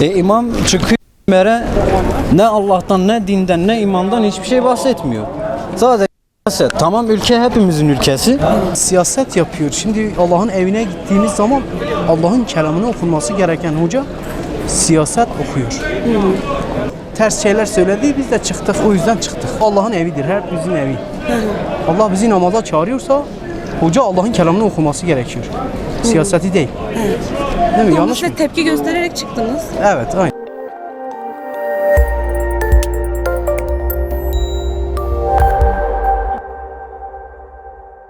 E imam çıkıyor mere ne Allah'tan ne dinden ne imandan hiçbir şey bahsetmiyor. Sadece siyaset. Tamam ülke hepimizin ülkesi. siyaset yapıyor. Şimdi Allah'ın evine gittiğimiz zaman Allah'ın kelamını okunması gereken hoca siyaset okuyor. Ters şeyler söyledi biz de çıktık o yüzden çıktık. Allah'ın evidir hepimizin evi. Allah bizi namaza çağırıyorsa hoca Allah'ın kelamını okuması gerekiyor. Siyaseti değil. Değil mi? Yanlış mı? tepki göstererek çıktınız. Evet, aynen.